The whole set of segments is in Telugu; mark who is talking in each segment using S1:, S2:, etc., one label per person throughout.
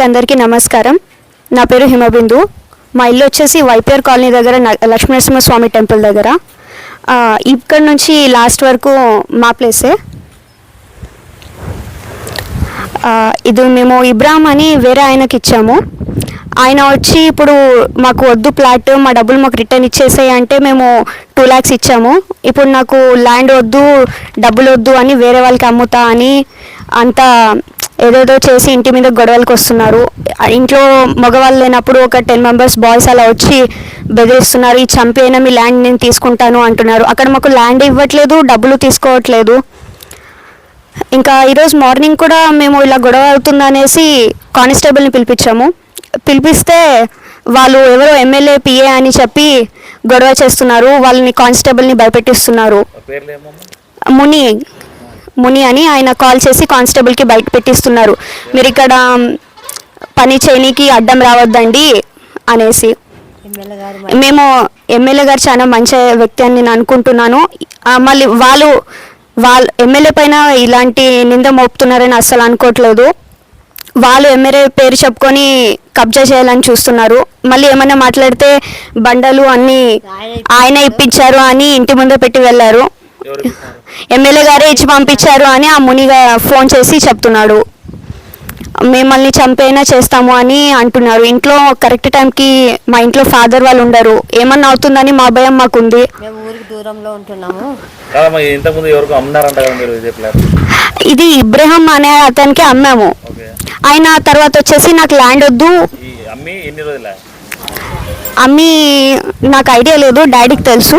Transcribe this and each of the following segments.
S1: అందరికీ నమస్కారం. నా పేరు హిమబిందు. మా ఇల్లు వచ్చేసి వైపేర్ కాలనీ దగ్గర లక్ష్మీనరసింహస్వామి టెంపుల్ దగ్గర. ఇక్కడ నుంచి లాస్ట్ వరకు మా ప్లేసే. ఇది మేము ఇబ్రాహం అని వేరే ఆయనకి ఇచ్చాము. ఆయన వచ్చి ఇప్పుడు మాకు వద్దు ప్లాట్ మా డబ్బులు మాకు రిటర్న్ ఇచ్చేసాయి అంటే మేము టూ ల్యాక్స్ ఇచ్చాము. ఇప్పుడు నాకు ల్యాండ్ వద్దు డబ్బులు వద్దు అని వేరే వాళ్ళకి అమ్ముతా అని అంతా ఏదేదో చేసి ఇంటి మీద గొడవలకు వస్తున్నారు. ఇంట్లో మగవాళ్ళు లేనప్పుడు ఒక టెన్ మెంబర్స్ బాయ్స్ అలా వచ్చి బెదిరిస్తున్నారు ఈ చంపి అయినా మీ ల్యాండ్ నేను తీసుకుంటాను అంటున్నారు. అక్కడ మాకు ల్యాండ్ ఇవ్వట్లేదు డబ్బులు తీసుకోవట్లేదు. ఇంకా ఈరోజు మార్నింగ్ కూడా మేము ఇలా గొడవ అవుతుందనేసి కానిస్టేబుల్ని పిలిపించాము. పిలిపిస్తే వాళ్ళు ఎవరో ఎమ్మెల్యే పిఏ అని చెప్పి గొడవ చేస్తున్నారు. వాళ్ళని కానిస్టేబుల్ని భయపెట్టిస్తున్నారు. ముని ముని అని ఆయన కాల్ చేసి కానిస్టేబుల్కి బయట పెట్టిస్తున్నారు. మీరు ఇక్కడ పని చేయనీకి అడ్డం రావద్దండి అనేసి. మేము ఎమ్మెల్యే గారు చాలా మంచి వ్యక్తి అని నేను అనుకుంటున్నాను. మళ్ళీ వాళ్ళు వాళ్ళ ఎమ్మెల్యే పైన ఇలాంటి నింద మోపుతున్నారని అస్సలు అనుకోవట్లేదు వాళ్ళు ఎమ్మెల్యే పేరు చెప్పుకొని కబ్జా చేయాలని చూస్తున్నారు. మళ్ళీ ఏమైనా మాట్లాడితే బండలు అన్నీ ఆయన ఇప్పించారు అని ఇంటి ముందే పెట్టి వెళ్ళారు? ఎమ్మెల్యే గారే ఇచ్చి పంపించారు అని ఆ మునిగా ఫోన్ చేసి చెప్తున్నాడు. మిమ్మల్ని చంపైనా చేస్తాము అని అంటున్నారు. ఇంట్లో కరెక్ట్ టైంకి మా ఇంట్లో ఫాదర్ వాళ్ళు ఉండరు. ఏమన్నా అవుతుందని మా భయం మాకుంది.
S2: మేము ఊరికి దూరంలో ఉంటున్నాము.
S3: కాదమ్మా ఇంతకుముందు ఎవరికో అమ్మినారంట కదా మీరు ఇదే ప్లాట్
S1: ఇది ఇబ్రహం అనే అతనికి అమ్మాము.
S3: ఓకే.
S1: ఆయన తర్వాత వచ్చేసి నాకు ల్యాండ్ వద్దు.
S3: ఈ అమ్మి ఎన్ని రోజులే
S1: అమ్మి నాకు ఐడియా లేదు డాడీకి తెలుసు.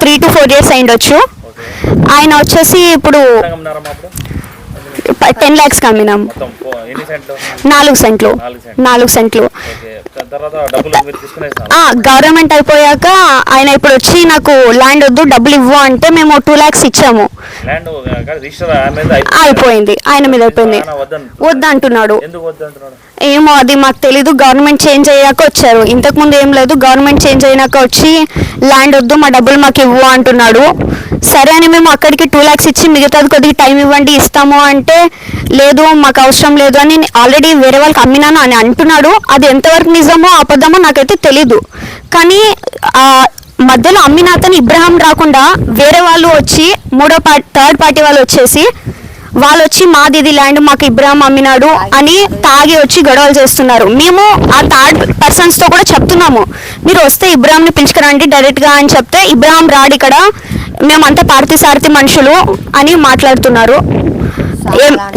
S1: త్రీ టు ఫోర్ ఇయర్స్ అయిండొచ్చు. ఆయన వచ్చేసి ఇప్పుడు టెన్ ల్యాక్స్కి అమ్మినాం నాలుగు సెంట్లు.
S3: నాలుగు సెంట్లు.
S1: గవర్నమెంట్ అయిపోయాక ఆయన ఇప్పుడు వచ్చి నాకు ల్యాండ్ వద్దు డబ్బులు ఇవ్వు అంటే మేము టూ ల్యాక్స్ ఇచ్చాము.
S3: మీద
S1: అయిపోయింది. ఆయన మీద అయిపోయింది.
S3: ఆయన వద్దంటు
S1: వద్దు అంటున్నాడు
S3: ఎందుకు వద్దు అంటున్నాడు
S1: ఏమో అది మాకు తెలీదు. గవర్నమెంట్ చేంజ్ అయ్యాక వచ్చారు. ఇంతకుముందు ఏం లేదు. గవర్నమెంట్ చేంజ్ అయినాక వచ్చి ల్యాండ్ వద్దు మా డబ్బులు మాకు ఇవ్వు అంటున్నాడు. సరే అని మేము అక్కడికి టూ ల్యాక్స్ ఇచ్చి మిగతాది కొద్దిగా టైం ఇవ్వండి ఇస్తాము అంటే లేదు మాకు అవసరం లేదు అని ఆల్రెడీ వేరే వాళ్ళకి అమ్మినాను అని అంటున్నాడు. అది ఎంతవరకు నిజమో అబద్ధమో నాకైతే తెలీదు. కానీ ఆ మధ్యలో అమ్మిన అతను ఇబ్రహాం రాకుండా వేరే వాళ్ళు వచ్చి మూడో పార్టీ థర్డ్ పార్టీ వాళ్ళు వచ్చేసి వాళ్ళు వచ్చి మాది ఇది ల్యాండ్ మాకు ఇబ్రహాం అమ్మినాడు అని తాగి వచ్చి గొడవలు చేస్తున్నారు. మేము ఆ థర్డ్ పర్సన్స్తో కూడా చెప్తున్నాము. మీరు వస్తే ఇబ్రాహింని పిలుచుకురండి డైరెక్ట్గా అని చెప్తే ఇబ్రాహిం రాడు ఇక్కడ మేమంతా పార్టీ సారథి మనుషులు అని మాట్లాడుతున్నారు.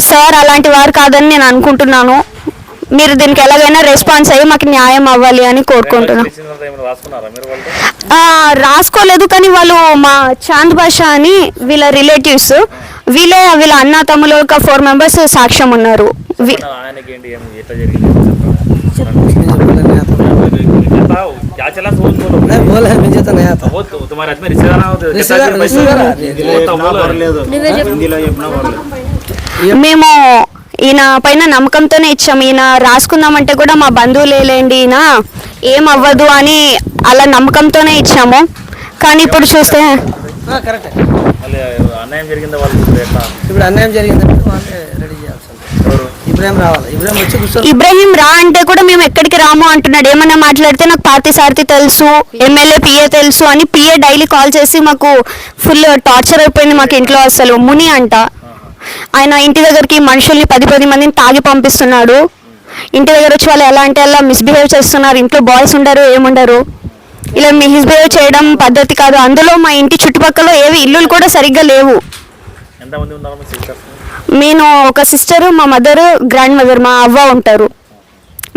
S1: సార్ అలాంటి వారు కాదని నేను అనుకుంటున్నాను. మీరు దీనికి ఎలాగైనా రెస్పాన్స్ అయ్యి మాకు న్యాయం అవ్వాలి అని కోరుకుంటున్నాను రాసుకోలేదు కానీ వాళ్ళు మా చాంద్ భాష అని వీళ్ళ రిలేటివ్స్ వీళ్ళే వీళ్ళ అన్న తమ్ములు ఒక ఫోర్ మెంబర్స్ సాక్ష్యం ఉన్నారు. మేము ఈయన పైన నమ్మకంతోనే ఇచ్చాము. ఈయన రాసుకుందామంటే కూడా మా బంధువులేలేండి ఈయన. ఏం అవ్వదు అని అలా నమ్మకంతోనే ఇచ్చాము. కానీ ఇప్పుడు చూస్తే
S4: ఇబ్రాహీం
S1: రా అంటే కూడా మేము ఎక్కడికి రాము అంటున్నాడు. ఏమన్నా మాట్లాడితే నాకు పార్టీ సారథి తెలుసు ఎమ్మెల్యే పిఏ తెలుసు అని పిఏ డైలీ కాల్ చేసి మాకు ఫుల్ టార్చర్ అయిపోయింది మాకు ఇంట్లో అసలు. ముని అంట. ఆయన ఇంటి దగ్గరికి మనుషుల్ని పది పది మందిని తాగి పంపిస్తున్నాడు. ఇంటి దగ్గర వచ్చి వాళ్ళు ఎలా అంటే అలా మిస్బిహేవ్ చేస్తున్నారు. ఇంట్లో బాయ్స్ ఉండరు ఏముండరు. ఇలా మిస్బిహేవ్ చేయడం పద్ధతి కాదు. అందులో మా ఇంటి చుట్టుపక్కల ఏవి ఇల్లులు కూడా సరిగ్గా లేవు. నేను ఒక సిస్టర్ మా మదర్ గ్రాండ్ మదర్ మా అవ్వ ఉంటారు.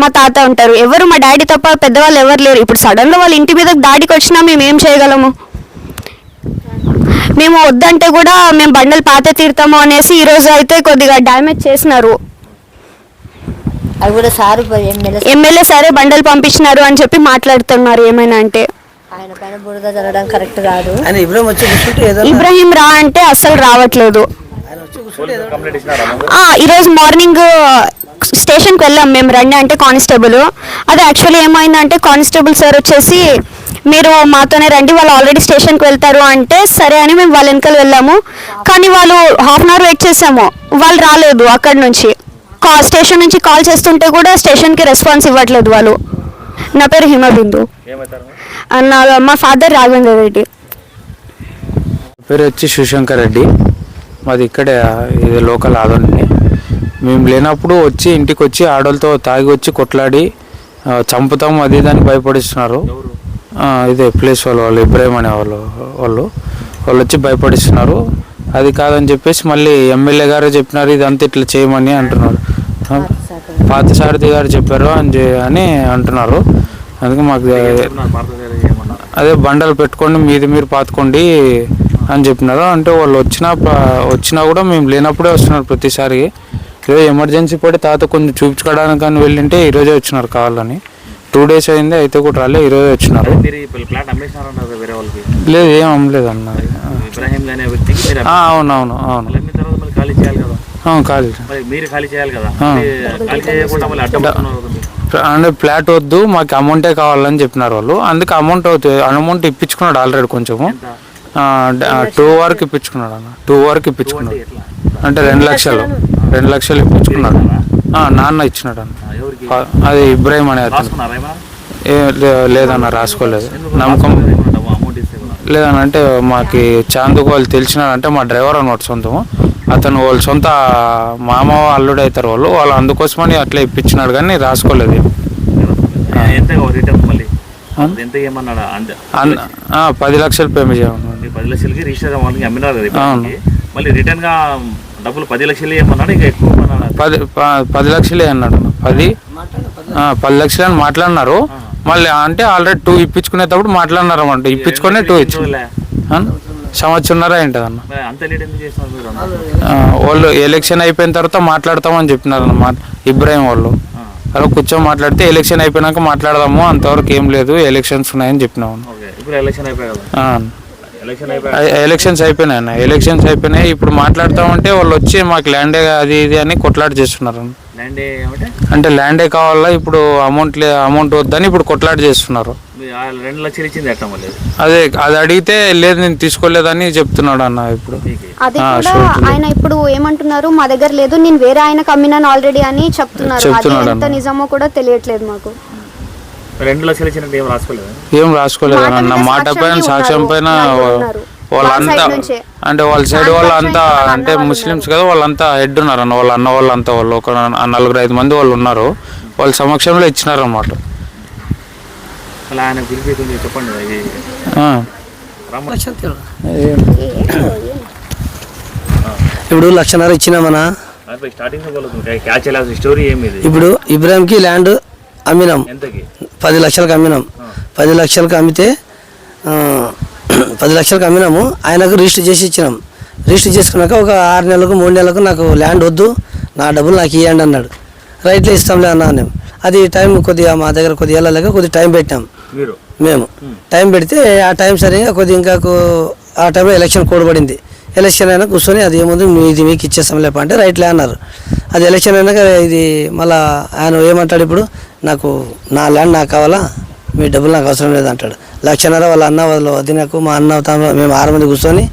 S1: మా తాత ఉంటారు. ఎవరు మా డాడీ తప్ప పెద్దవాళ్ళు ఎవరు లేరు. ఇప్పుడు సడన్గా వాళ్ళ ఇంటి మీద దాడికి వచ్చినా మేము ఏం చేయగలము? మేము వద్దంటే కూడా మేము బండలు పాత తీరుతాము అనేసి ఈరోజు అయితే కొద్దిగా డ్యామేజ్ చేసినారు.
S2: అవి కూడా సారు ఎమ్మెల్యే
S1: ఎమ్మెల్యే సరే బండలు పంపించినారు అని చెప్పి మాట్లాడుతున్నారు ఏమైనా అంటే.
S2: ఆయన పైన బురద జరగడం కరెక్ట్ కాదు.
S4: ఆయన ఇబ్రాహిం వచ్చి కూర్చుంటే ఏదో
S1: ఇబ్రాహీం రా అంటే అస్సలు రావట్లేదు. ఈరోజు మార్నింగ్ స్టేషన్కి వెళ్ళాం మేము రండి అంటే కానిస్టేబుల్. అది యాక్చువల్లీ ఏమైందంటే కానిస్టేబుల్ సార్ వచ్చేసి మీరు మాతోనే రండి వాళ్ళు ఆల్రెడీ స్టేషన్కి వెళ్తారు అంటే సరే అని మేము వాళ్ళ వెనకాల వెళ్ళాము. కానీ వాళ్ళు హాఫ్ అన్ అవర్ వెయిట్ చేసాము. వాళ్ళు రాలేదు అక్కడి నుంచి. కా స్టేషన్ నుంచి కాల్ చేస్తుంటే కూడా స్టేషన్కి రెస్పాన్స్ ఇవ్వట్లేదు వాళ్ళు. నా పేరు హిమబిందు నా మా ఫాదర్ రాఘవేంద్ర రెడ్డి.
S5: పేరు వచ్చి శివశంకర్ రెడ్డి. మాది ఇక్కడే ఇది లోకల్ ఆదోని. మేము లేనప్పుడు వచ్చి ఇంటికి వచ్చి ఆడోళ్ళతో తాగి వచ్చి కొట్లాడి చంపుతాం అది దాన్ని భయపడిస్తున్నారు. ఇదే ప్లేస్ వాళ్ళు వాళ్ళు ఇబ్రాహిం అనే వాళ్ళు వాళ్ళు. వాళ్ళు వచ్చి భయపడిస్తున్నారు. అది కాదని చెప్పేసి మళ్ళీ ఎమ్మెల్యే గారు చెప్పినారు ఇదంతా ఇట్లా చేయమని అంటున్నారు. ఆ, పార్థసారథి గారు చెప్పారు అని అని అంటున్నారు. అందుకే మాకు అదే బండలు పెట్టుకోండి మీది మీరు పాతుకోండి అని చెప్పినారు. అంటే వాళ్ళు వచ్చినా వచ్చినా కూడా మేము లేనప్పుడే వస్తున్నారు ప్రతిసారి. ఏదో ఎమర్జెన్సీ పడి తాత కొంచెం చూపించుకోవడానికి కానీ వెళ్ళింటే ఈరోజే వచ్చినారు కావాలని. టూ డేస్ అయింది అయితే కూడా రాలే ఈరోజే వచ్చినారు.
S3: ప్లాట్ వేరే వాళ్ళకి?
S5: లేదు ఏం అమ్మలేదు అన్న.
S3: ఇబ్రాహిం అనే వ్యక్తికి మీరు
S5: ఆ, అవునవును అవును.
S3: మళ్ళీ అమ్మిన తర్వాత మళ్ళీ ఖాళీ చేయాలి కదా?
S5: అవును ఖాళీ
S3: మరి మీరు ఖాళీ చేయాలి కదా? ఖాళీ చేయకుండా మళ్ళీ.
S5: అంటే ఫ్లాట్ వద్దు మాకు అమౌంటే కావాలని చెప్పినారు వాళ్ళు. అందుకే అమౌంట్ అవుతుంది అమౌంట్ ఇప్పించుకున్నాడు ఆల్రెడీ కొంచెము. టూ వరకు ఇప్పించుకున్నాడు అన్న. టూ వరకు ఇప్పించుకున్నాడు. అంటే రెండు లక్షలు. రెండు లక్షలు. ఇప్పించుకున్నాడు. ఆ, నాన్న ఇచ్చినాడు అన్న. అది ఇబ్రాహిం అనే లేదన్న రాసుకోలేదు. నమ్మకం లేదన్న అంటే మాకు చాందుకు వాళ్ళు తెలిసినారంటే మా డ్రైవర్ అన్నమాట సొంతము. అతను వాళ్ళ సొంత మామ అల్లుడు అవుతారు వాళ్ళు వాళ్ళు అందుకోసమని అట్లా ఇప్పించినాడు కానీ రాసుకోలేదు
S3: అంటే
S5: పది లక్షలు పేమెంట్ చేయమన్నాడు
S3: మీరు పది లక్షలకి రిజిస్టర్ అమ్మినారు. మళ్ళీ రిటర్న్గా డబ్బులు పది లక్షలు ఏమన్నాడు ఇంకా ఎక్కువ?
S5: పది పది లక్షలే అన్నాడు. అన్న. పది పది లక్షలు అని మాట్లాడినారు మళ్ళీ అంటే ఆల్రెడీ టూ ఇప్పించుకునేటప్పుడు మాట్లాడినారు అన్నమాట ఇప్పించుకునే టూ ఇచ్చి. సంవత్సరంన్నర ఏంటది అన్న? ఆ, వాళ్ళు ఎలక్షన్ అయిపోయిన తర్వాత మాట్లాడతామని చెప్పినారు అన్నమాట ఇబ్రాహిం వాళ్ళు. అలా కూర్చొని మాట్లాడితే ఎలక్షన్ అయిపోయినాక మాట్లాడదాము అంతవరకు ఏం లేదు ఎలక్షన్స్ ఉన్నాయని చెప్పినాము.
S3: ఇప్పుడు ఎలక్షన్ అయిపోయాయి
S5: ఎలక్షన్స్ అయిపోయినాయి అన్న. ఎలక్షన్స్ అయిపోయినాయి. ఇప్పుడు మాట్లాడతామంటే వాళ్ళు వచ్చి మాకు ల్యాండే అది ఇది అని కొట్లాట చేస్తున్నారు అన్న.
S3: ల్యాండ్ ఏమంటే?
S5: అంటే ల్యాండే కావాలా? ఇప్పుడు అమౌంట్ అమౌంట్ వద్దని ఇప్పుడు కొట్లాట చేస్తున్నారు. అదే అది అడిగితే లేదు నేను తీసుకోలేదని చెప్తున్నాడు అన్న ఇప్పుడు.
S1: ఆయన ఇప్పుడు ఏమంటున్నారు? మా దగ్గర లేదు నేను వేరే ఆయనకు అమ్మినాను ఆల్రెడీ అని చెప్తున్నారు. నిజమో కూడా తెలియట్లేదు మాకు.
S3: రెండు లక్షలు ఇచ్చినట్టు ఏం రాసుకోలేదు?
S5: ఏం రాసుకోలేదు
S1: మాట
S5: అన్న మాట పైన సాక్ష్యం. పైన వాళ్ళంతా. అంటే వాళ్ళ సైడ్
S1: వాళ్ళ
S5: వాళ్ళంతా అంటే ముస్లిమ్స్ కదా వాళ్ళంతా హెడ్ ఉన్నారు అన్న వాళ్ళ అన్న వాళ్ళంతా వాళ్ళు ఒక నలుగురు ఐదు మంది వాళ్ళు ఉన్నారు. వాళ్ళ సమక్షంలో ఇచ్చినారన్నమాట.
S3: అలా ఆయన కొంచెం చెప్పండి.
S4: ఇప్పుడు లక్షన్నర ఇచ్చినామనా?
S3: స్టార్టింగ్ స్టోరీ ఏమి
S4: ఇప్పుడు ఇబ్రాహింకి ల్యాండ్ అమ్మినాం.
S3: ఎంతకి?
S4: పది లక్షలకు అమ్మినాం. పది లక్షలకు అమ్మితే పది లక్షలకు అమ్మినాము. ఆయనకు రిజిస్టర్ చేసి ఇచ్చినాం. రిజిస్టర్ చేసుకున్నాక ఒక ఆరు నెలలకు మూడు నెలలకు నాకు ల్యాండ్ వద్దు. నా డబ్బులు నాకు ఇవ్వండి అన్నాడు. రైట్లో ఇస్తాంలే అన్నా నేను అది టైం కొద్దిగా మా దగ్గర కొద్దిగా వెళ్ళలేక కొద్దిగా టైం పెట్టాం మేము. టైం పెడితే ఆ టైం సరిగా కొద్దిగా ఇంకా ఆ టైంలో ఎలక్షన్ కోడ్ పడింది ఎలక్షన్ అయినా కూర్చొని అది ఏముంది మీ- ఇది మీకు ఇచ్చేస్తాం లేప అంటే రైట్లే అన్నారు. అది ఎలక్షన్ అయినాక ఇది మళ్ళా ఆయన ఏమంటాడు ఇప్పుడు? నాకు నా ల్యాండ్ నాకు కావాలా? మీ డబ్బులు నాకు అవసరం లేదు అంటాడు లక్షన్నర వాళ్ళ అన్న వాళ్ళ వదినకు మా అన్న తమ మేము ఆరు మంది కూర్చొని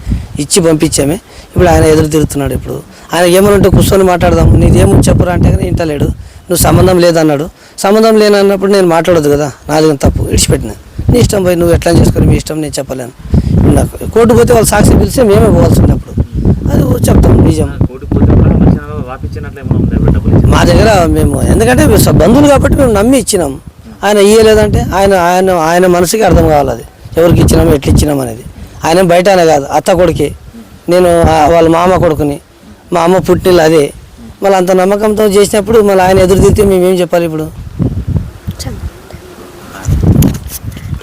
S4: ఇచ్చి పంపించామే. ఇప్పుడు ఆయన ఎదురు తిరుగుతున్నాడు ఇప్పుడు. ఆయన ఏమనుంటే ఉంటే కూర్చొని మాట్లాడదాం నీదేమో చెప్పురా అంటే కానీ ఇంటలేడు నువ్వు సంబంధం లేదన్నాడు. సంబంధం లేనన్నప్పుడు నేను మాట్లాడొద్దు కదా. నాది తప్పు విడిచిపెట్టిన. నీ ఇష్టం పోయి నువ్వు ఎట్లా చేసుకొని మీ ఇష్టం నేను చెప్పలేను. నాకు కోర్టు పోతే వాళ్ళు సాక్షి పిలిస్తే మేమే పోవాల్సి ఉన్నప్పుడు. అది చెప్తాం నిజం
S3: కోటి పోతే కూడా లక్షణాలు రాపిచ్చినట్లు ఏమైనా ఉందా డబ్బులు ఇచ్చి
S4: మా దగ్గర మేము ఎందుకంటే బంధువులు కాబట్టి మేము నమ్మి ఇచ్చినాం. ఆయన ఇయ్యలేదంటే ఆయన ఆయన ఆయన మనసుకి అర్థం కావాలి అది ఎవరికి ఇచ్చినాం ఎట్లా ఇచ్చినాం అనేది. ఆయన బయట అనే కాదు అత్త కొడుకే. నేను వాళ్ళ మామ కొడుకుని మా అమ్మ పుట్టినలు అదే. మళ్ళీ అంత నమ్మకంతో చేసినప్పుడు మళ్ళీ ఆయన ఎదురు తిరిగితే మేమేం చెప్పాలి ఇప్పుడు?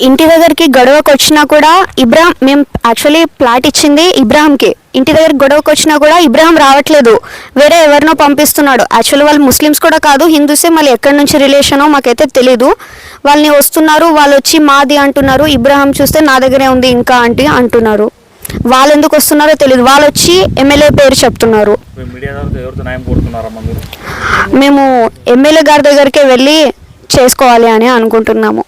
S1: ఇంటి దగ్గరికి గొడవకు వచ్చినా కూడా ఇబ్రాహిం మేము యాక్చువల్లీ ప్లాట్ ఇచ్చింది ఇబ్రాహింకి. ఇంటి దగ్గర గొడవకు వచ్చినా కూడా ఇబ్రాహిం రావట్లేదు. వేరే ఎవరినో పంపిస్తున్నాడు. యాక్చువల్లీ వాళ్ళు ముస్లిమ్స్ కూడా కాదు హిందూసే. మళ్ళీ ఎక్కడి నుంచి రిలేషనో మాకైతే తెలీదు. వాళ్ళని వస్తున్నారు వాళ్ళు వచ్చి మాది అంటున్నారు ఇబ్రాహిం చూస్తే నా దగ్గరే ఉంది ఇంకా ఆంటీ అంటున్నారు. వాళ్ళు ఎందుకు వస్తున్నారో తెలియదు వాళ్ళు వచ్చి ఎమ్మెల్యే పేరు చెప్తున్నారు. మేము ఎమ్మెల్యే గారి దగ్గరికి వెళ్ళి చేసుకోవాలి అని అనుకుంటున్నాము.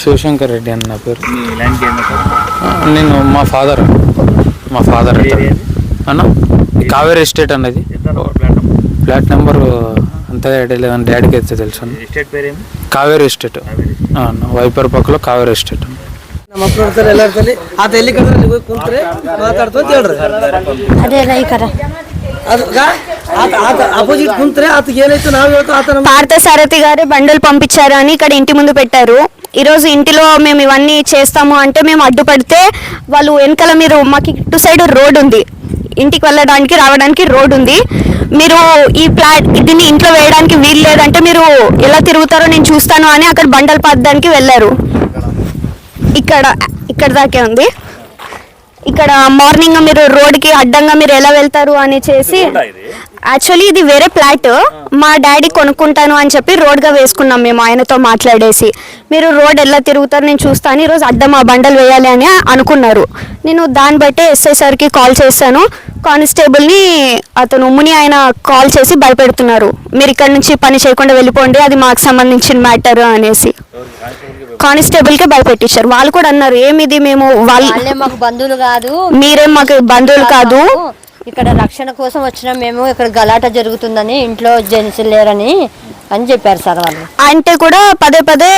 S5: శివశంకర్ రెడ్డి అన్న నా పేరు. నేను మా ఫాదర్. మా ఫాదర్
S3: ఏరియా
S5: అన్న కావేరీ ఎస్టేట్ అన్నది
S3: ఎంత ప్లాట్
S5: ఫ్లాట్ నెంబర్ అంత ఐడియా లేదని డాడీకి అయితే తెలుసు
S3: ఎస్టేట్ పేరేమి
S5: కావేరీ ఎస్టేట్ ఆ, వైపర్ పక్కలో కావేరీ ఎస్టేట్
S4: ನಮ್ಮ ಮಕ್ಕಳು ಇರ್ತಾರೆ ಎಲ್ಲ ಇರ್ತಾರೆ ಆತ ಎಲ್ಲಿ ಕದ್ರೆ ಅಲ್ಲಿ ಹೋಗಿ ಕುಂತ್ರೆ ಮಾತಾಡ್ತು ಅಂತ ಹೇಳ್ರಿ
S2: అదే ఇక్కడ
S4: ಅದು ಆತ ಆತ ಅಪೋಸಿಟ್ ಕುಂತ್ರೆ ಆತ ಏನಾಯ್ತು ನಾವು ಹೇಳ್ತು ಆತ ನಮ್ಮ
S1: పార్థ సారథి గారే బండలు పంపించారు అని ఇక్కడ ఇంటి ముందు పెట్టారు ఈరోజు ఇంటిలో మేము ఇవన్నీ చేస్తాము అంటే మేము అడ్డుపడితే వాళ్ళు వెనకాల మీరు మాకు ఇటు సైడ్ రోడ్ ఉంది. ఇంటికి వెళ్ళడానికి రావడానికి రోడ్ ఉంది. మీరు ఈ ప్లాట్ దీన్ని ఇంట్లో వేయడానికి వీలు లేదంటే మీరు ఎలా తిరుగుతారో నేను చూస్తాను అని అక్కడ బండలు పాతడానికి వెళ్ళారు. ఇక్కడ ఇక్కడ దాకే ఉంది. ఇక్కడ మార్నింగ్ మీరు రోడ్కి అడ్డంగా మీరు ఎలా వెళ్తారు అని చేసి యాక్చువల్లీ ఇది? వేరే ఫ్లాట్ మా డాడీ కొనుక్కుంటాను అని చెప్పి రోడ్గా వేసుకున్నాం మేము ఆయనతో మాట్లాడేసి. మీరు రోడ్ ఎలా తిరుగుతారు నేను చూస్తాను ఈరోజు అడ్డం ఆ బండలు వేయాలి అని అనుకున్నారు. నేను దాన్ని బట్టే ఎస్ఐ సార్కి కాల్ చేశాను. కానిస్టేబుల్ని అతను ముని ఆయన కాల్ చేసి భయపెడుతున్నారు. మీరు ఇక్కడ నుంచి పని చేయకుండా వెళ్ళిపోండి అది మాకు సంబంధించిన మ్యాటర్ అనేసి. కానిస్టేబుల్కే భయపెట్టించారు. వాళ్ళు కూడా అన్నారు ఏమిది మేము వాళ్ళు
S2: మాకు బంధువులు కాదు.
S1: మీరేం మాకు బంధువులు కాదు.
S2: ఇక్కడ రక్షణ కోసం వచ్చినాం మేము ఇక్కడ గలాట జరుగుతుందని ఇంట్లో జెంట్స్ లేరని అని చెప్పారు సార్ వాళ్ళు.
S1: అంటే కూడా పదే పదే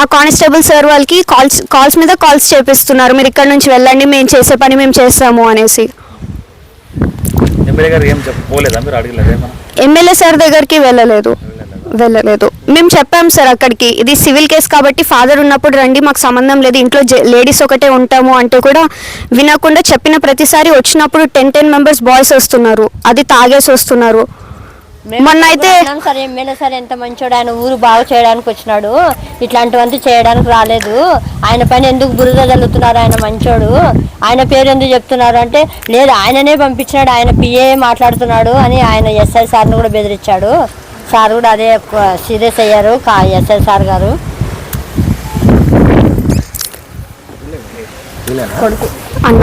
S1: ఆ కానిస్టేబుల్ సార్ వాళ్ళకి కాల్స్ కాల్స్ మీద కాల్స్ చేపిస్తున్నారు. మీరు ఇక్కడ నుంచి వెళ్ళండి మేము చేసే పని మేము చేస్తాము అనేసి.
S3: ఎమ్మెల్యే
S1: సార్ దగ్గరికి వెళ్ళలేదు. వెళ్ళలేదు. మేము చెప్పాం సార్ అక్కడికి ఇది సివిల్ కేసు కాబట్టి ఫాదర్ ఉన్నప్పుడు రండి మాకు సంబంధం లేదు ఇంట్లో లేడీస్ ఒకటే ఉంటాము అంటే కూడా వినకుండా చెప్పిన ప్రతిసారి వచ్చినప్పుడు టెన్ టెన్ మెంబర్స్ బాయ్స్ వస్తున్నారు అది తాగేసి వస్తున్నారు. మొన్న అయితే
S2: సార్ ఎమ్మెల్యే సార్ ఎంత మంచోడు ఆయన ఊరు బాగు చేయడానికి వచ్చినాడు ఇట్లాంటివంతా చేయడానికి రాలేదు. ఆయన పైన ఎందుకు బురద చల్లుతున్నారు ఆయన మంచోడు. ఆయన పేరు ఎందుకు చెప్తున్నారు అంటే లేదు ఆయననే పంపించినాడు ఆయన పిఏ మాట్లాడుతున్నాడు అని ఆయన ఎస్ఐ సార్ని కూడా బెదిరించాడు. సార్ కూడా అదే సీరియస్ అయ్యారు కా ఎస్ఐ సార్ గారు.
S1: అన్న.